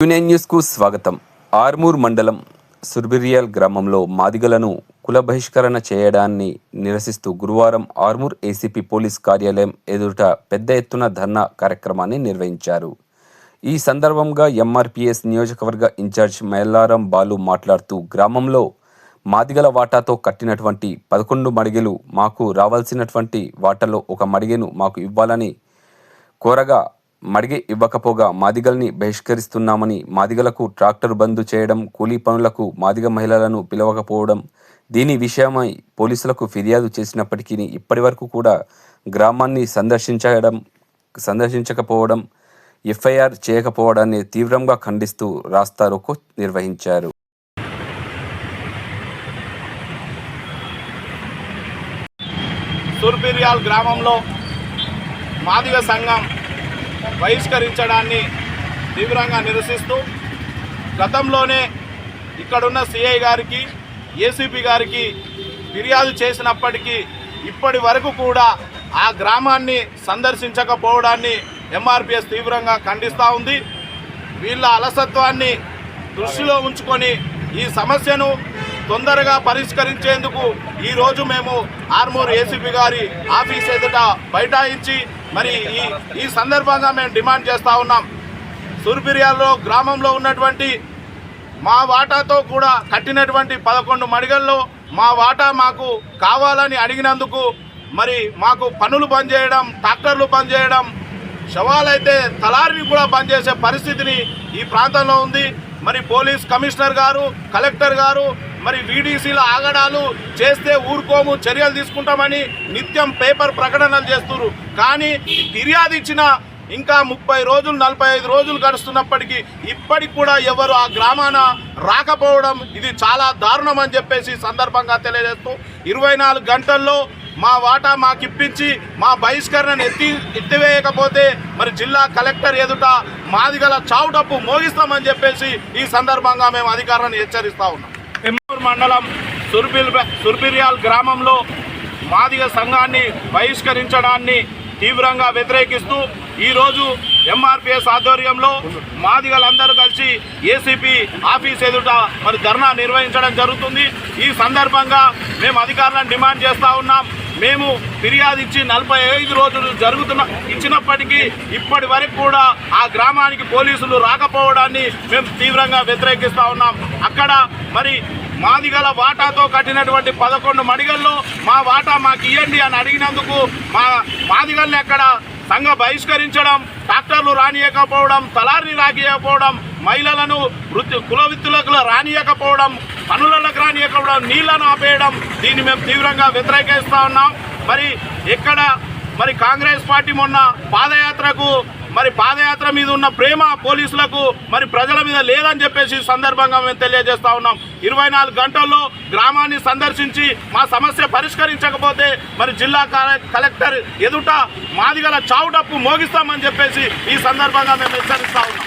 Union న్యూస్కు స్వాగతం. ఆర్మూర్ మండలం సుర్బిరియల్ గ్రామంలో మాదిగలను కుల బహిష్కరణ చేయడాన్ని నిరసిస్తూ గురువారం ఆర్మూర్ ఏసీపీ పోలీస్ కార్యాలయం ఎదుట పెద్ద ఎత్తున ధర్నా కార్యక్రమాన్ని నిర్వహించారు. ఈ సందర్భంగా ఎంఆర్పిఎస్ నియోజకవర్గ ఇన్ఛార్జ్ మైలారం బాలు మాట్లాడుతూ గ్రామంలో మాదిగల వాటాతో కట్టినటువంటి పదకొండు మడిగెలు మాకు రావాల్సినటువంటి వాటాలో ఒక మడిగెను మాకు ఇవ్వాలని కోరగా మడిగి ఇవ్వకపోగా మాదిగల్ని బహిష్కరిస్తున్నామని మాదిగలకు ట్రాక్టర్ బంద్ చేయడం కూలీ పనులకు మాదిగ మహిళలను పిలవకపోవడం దీని విషయమై పోలీసులకు ఫిర్యాదు చేసినప్పటికీ ఇప్పటివరకు కూడా గ్రామాన్ని సందర్శించడం సందర్శించకపోవడం ఎఫ్ఐఆర్ చేయకపోవడాన్ని తీవ్రంగా ఖండిస్తూ రాస్తారోకో నిర్వహించారు. సూర్పిరియాల్ గ్రామంలో మాదిగ సంఘం బహిష్కరించడాన్ని తీవ్రంగా నిరసిస్తూ గతంలోనే ఇక్కడున్న సిఐ గారికి ఏసీపీ గారికి ఫిర్యాదు చేసినప్పటికీ ఇప్పటి వరకు కూడా ఆ గ్రామాన్ని సందర్శించకపోవడాన్ని ఎంఆర్పిఎస్ తీవ్రంగా ఖండిస్తూ ఉంది. వీళ్ళ అలసత్వాన్ని దృష్టిలో ఉంచుకొని ఈ సమస్యను తొందరగా పరిష్కరించేందుకు ఈరోజు మేము ఆర్మూర్ ఏసీపీ గారి ఆఫీస్ ఎదుట బైఠాయించి మరి ఈ ఈ సందర్భంగా మేము డిమాండ్ చేస్తూ ఉన్నాం. సూర్పిరియాల్లో గ్రామంలో ఉన్నటువంటి మా వాటాతో కూడా కట్టినటువంటి పదకొండు మడిగల్లో మా వాటా మాకు కావాలని అడిగినందుకు మరి మాకు పనులు బంద్ చేయడం ట్రాక్టర్లు బంద్ చేయడం శవాలైతే తలారిని కూడా బంద్ చేసే పరిస్థితిని ఈ ప్రాంతంలో ఉంది. మరి పోలీస్ కమిషనర్ గారు కలెక్టర్ గారు మరి వీడీసీల ఆగడాలు చేస్తే ఊరుకోము చర్యలు తీసుకుంటామని నిత్యం పేపర్ ప్రకటనలు చేస్తున్నారు. కానీ ఫిర్యాదు ఇచ్చిన ఇంకా ముప్పై రోజులు నలభై ఐదు రోజులు గడుస్తున్నప్పటికీ ఇప్పటికి కూడా ఎవరు ఆ గ్రామాన రాకపోవడం ఇది చాలా దారుణం అని చెప్పేసి సందర్భంగా తెలియజేస్తూ ఇరవై నాలుగు గంటల్లో మా వాటా మాకు ఇప్పించి మా బహిష్కరణను ఎత్తి ఎత్తివేయకపోతే మరి జిల్లా కలెక్టర్ ఎదుట మాది గల చావుటప్పు మోగిస్తామని చెప్పేసి ఈ సందర్భంగా మేము అధికారాన్ని హెచ్చరిస్తా ఉన్నాం. మండలం సుర్బిల్ సుర్బిరియాల్ గ్రామంలో మాదిగ సంఘాన్ని బహిష్కరించడాన్ని తీవ్రంగా వ్యతిరేకిస్తూ ఈరోజు ఎంఆర్పిఎస్ ఆధ్వర్యంలో మాదిగలందరూ కలిసి ఏసీపీ ఆఫీస్ ఎదుట మరి ధర్నా నిర్వహించడం జరుగుతుంది. ఈ సందర్భంగా మేము అధికారులను డిమాండ్ చేస్తూ ఉన్నాం. మేము ఫిర్యాదు ఇచ్చి నలభై ఐదు రోజులు జరుగుతున్న ఇచ్చినప్పటికీ ఇప్పటి వరకు కూడా ఆ గ్రామానికి పోలీసులు రాకపోవడాన్ని మేము తీవ్రంగా వ్యతిరేకిస్తూ ఉన్నాం. అక్కడ మరి మాదిగల వాటాతో కట్టినటువంటి పదకొండు మడిగల్లో మా వాటా మాకు ఇవ్వండి అని అడిగినందుకు మా మాదిగల్ని అక్కడ సంఘ బహిష్కరించడం రానియకపోవడం తలారిని రాగియకపోవడం మహిళలను వృత్తి కుల విత్తులకు రానియకపోవడం పనులకు రానియకపోవడం నీళ్ళను ఆపేయడం దీన్ని మేము తీవ్రంగా వ్యతిరేకిస్తూ ఉన్నాం. మరి ఎక్కడ మరి కాంగ్రెస్ పార్టీ మొన్న పాదయాత్రకు మరి పాదయాత్ర మీద ఉన్న ప్రేమ పోలీసులకు మరి ప్రజల మీద లేదని చెప్పేసి ఈ సందర్భంగా మేము తెలియజేస్తా ఉన్నాం. ఇరవై నాలుగు గంటల్లో గ్రామాన్ని సందర్శించి మా సమస్య పరిష్కరించకపోతే మరి జిల్లా కల- కలెక్టర్ ఎదుట మాదిగల చావుడప్పు మోగిస్తామని చెప్పేసి ఈ సందర్భంగా మేము హెచ్చరిస్తా ఉన్నాం.